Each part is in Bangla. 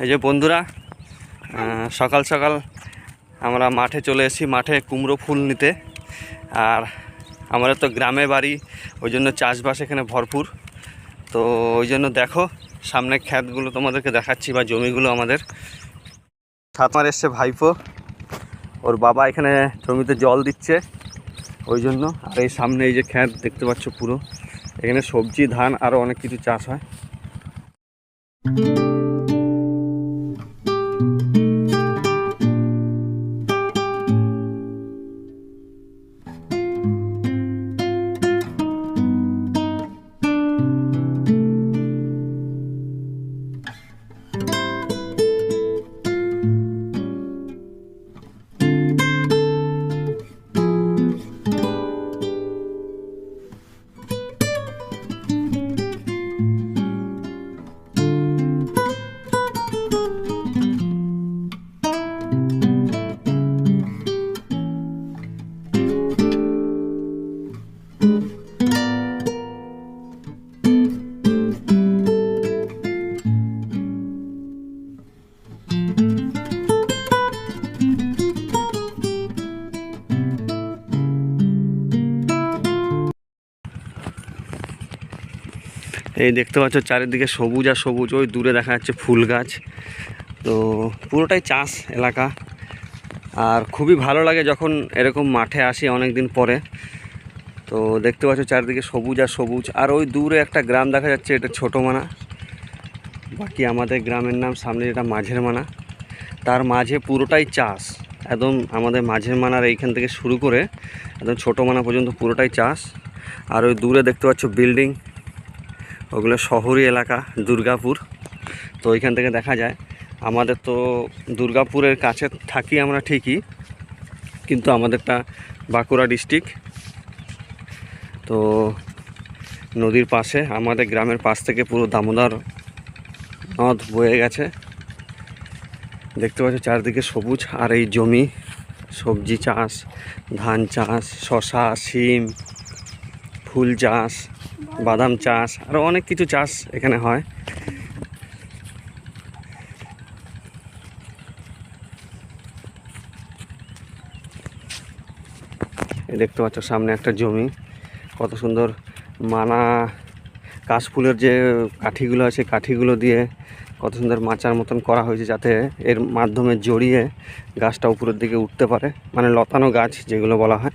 এই যে বন্ধুরা সকাল সকাল আমরা মাঠে চলে এসেছি, মাঠে কুমড়ো ফুল নিতে। আর আমাদের তো গ্রামে বাড়ি, ওই জন্য চাষবাস এখানে ভরপুর। তো ওই জন্য দেখো, সামনে ক্ষেতগুলো তোমাদেরকে দেখাচ্ছি বা জমিগুলো আমাদের। সাতমার এসছে ভাইপো, ওর বাবা এখানে জমিতে জল দিচ্ছে ওই জন্য। আর এই সামনে এই যে ক্ষেত দেখতে পাচ্ছ পুরো। এখানে সবজি, ধান আরও অনেক কিছু চাষ হয়। এই দেখতে পাচ্ছ চারিদিকে সবুজ আর সবুজ, ওই দূরে দেখা যাচ্ছে ফুল গাছ। তো পুরোটাই চাষ এলাকা। আর খুবই ভালো লাগে যখন এরকম মাঠে আসি অনেক দিন পরে। তো দেখতে পাচ্ছ চারিদিকে সবুজ আর সবুজ। আর ওই দূরে একটা গ্রাম দেখা যাচ্ছে, এটা ছোটো মানা। বাকি আমাদের গ্রামের নাম সামনে যেটা মাঝের মানা। তার মাঝে পুরোটাই চাষ। একদম আমাদের মাঝের মানার এইখান থেকে শুরু করে একদম ছোটো মানা পর্যন্ত পুরোটাই চাষ। আর ওই দূরে দেখতে পাচ্ছ বিল্ডিং। ওগুলো শহরি এলাকা, দুর্গাপুর। তো ওইখান থেকে দেখা যায়, আমাদের তো দুর্গাপুরের কাছে থাকি আমরা ঠিকই, কিন্তু আমাদেরটা বাঁকুড়া ডিস্ট্রিক্ট। তো নদীর পাশে, আমাদের গ্রামের পাশ থেকে পুরো দামোদর নদ বয়ে গেছে। দেখতে পাচ্ছ চারদিকে সবুজ আর এই জমি, সবজি চাষ, ধান চাষ শশা শিম, ফুল চাষ। বাদাম চাষ আরও অনেক কিছু চাষ এখানে হয়। দেখতে পাচ্ছ সামনে একটা জমি, কত সুন্দর মানা কাশফুলের যে কাঠিগুলো আছে, কাঠিগুলো দিয়ে কত সুন্দর মাচার মতন করা হয়েছে যাতে এর মাধ্যমে জড়িয়ে গাছটা উপরের দিকে উঠতে পারে। মানে লতানো গাছ যেগুলো বলা হয়,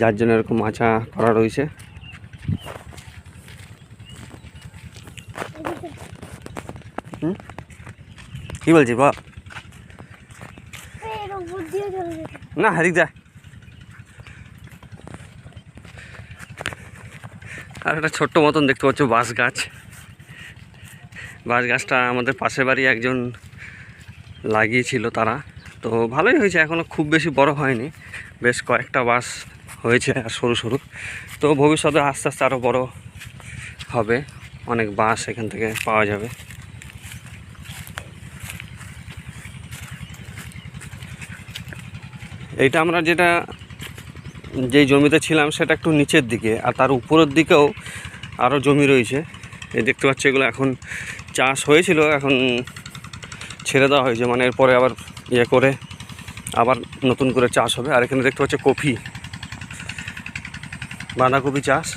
যার জন্য এরকম মাচা করা রয়েছে। কি বলছি বা না হারিক যায় আর একটা ছোট্ট মতন দেখতে পাচ্ছ বাঁশ গাছ। বাঁশ গাছটা আমাদের পাশের বাড়ি একজন লাগিয়েছিল তারা। তো ভালোই হয়েছে এখনও খুব বেশি বড় হয়নি। বেশ কয়েকটা বাঁশ হয়েছে আর সরু সরু। তো ভবিষ্যতে আস্তে আস্তে আরও বড় হবে। অনেক বাঁশ এখান থেকে পাওয়া যাবে। এইটা আমরা যেটা, যেই জমিতে ছিলাম সেটা একটু নিচের দিকে, আর তার উপরের দিকেও আরও জমি রয়েছে। এই দেখতে পাচ্ছি এগুলো এখন চাষ হয়েছিল, এখন ছেড়ে দেওয়া হয়েছে মানে এরপরে আবার ইয়ে করে আবার নতুন করে চাষ হবে। আর এখানে দেখতে পাচ্ছি কফি বাঁধাকপি চাষ।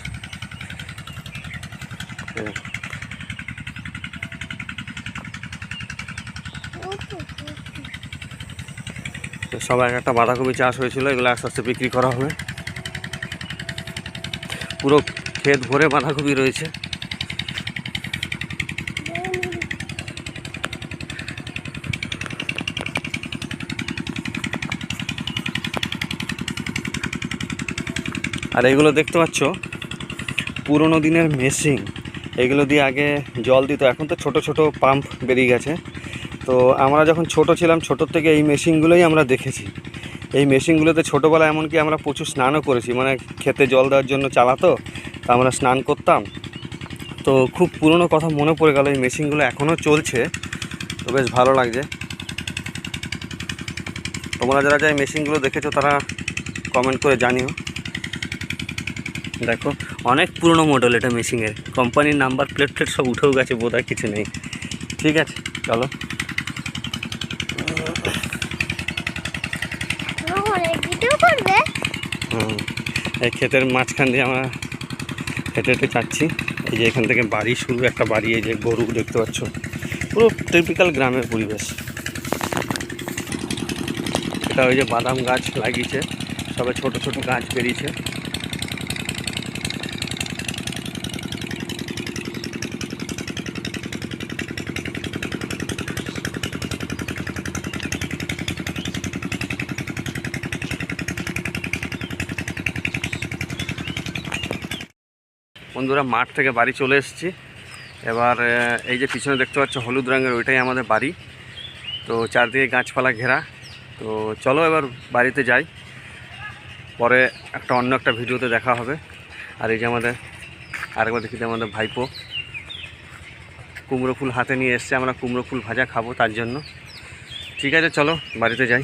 এই এক একটা বাঁধাকপি চাষ হয়েছিল, এগুলো আস্তে আস্তে বিক্রি করা হবে। পুরো ক্ষেত ভরে বাঁধাকপি রয়েছে। আর এগুলো দেখতে পাচ্ছ, পুরোনো দিনের মেশিন। এগুলো দিয়ে আগে জল দিত, এখন তো ছোট ছোট পাম্প বেরিয়ে গেছে। তো আমরা যখন ছোট ছিলাম ছোটোর থেকে এই মেশিনগুলোই আমরা দেখেছি। এই মেশিনগুলোতে ছোটোবেলায় এমনকি আমরা প্রচুর স্নানও করেছি। মানে খেতে জল দেওয়ার জন্য চালাতো তা আমরা স্নান করতাম। তো খুব পুরনো কথা মনে পড়ে গেল, এই মেশিনগুলো এখনও চলছে। তো বেশ ভালো লাগছে। তোমরা যারা যারা এই মেশিনগুলো দেখেছ, তারা কমেন্ট করে জানিও। দেখো, অনেক পুরনো মডেল এটা মেশিনের। কোম্পানির নাম্বার প্লেট প্লেট সব উঠেও গেছে, বোধহয় কিছু নেই। ঠিক আছে চলো। এই ক্ষেতের মাঝখান দিয়ে আমরা হেঁটে হেঁটে যাচ্ছি। এই যে এখান থেকে বাড়ি শুরু একটা বাড়ি এই যে গরু দেখতে পাচ্ছ। পুরো টিপিক্যাল গ্রামের পরিবেশ। এটা ওই যে বাদাম গাছ লাগিয়েছে। সবাই ছোট ছোট গাছ বেরিয়েছে। বন্ধুরা, মাঠ থেকে বাড়ি চলে এসেছি। এবার এই যে পিছনে দেখতে পাচ্ছ, হলুদ রঙের ওইটাই আমাদের বাড়ি। তো চারদিকে গাছপালা ঘেরা। তো চলো এবার বাড়িতে যাই। পরে একটা অন্য একটা ভিডিওতে দেখা হবে। আর এই যে আমাদের, আরেকবার দেখি আমাদের ভাইপো। কুমড়ো ফুল হাতে নিয়ে এসছে, আমরা কুমড়ো ফুল ভাজা খাব তার জন্য। ঠিক আছে, চলো বাড়িতে যাই।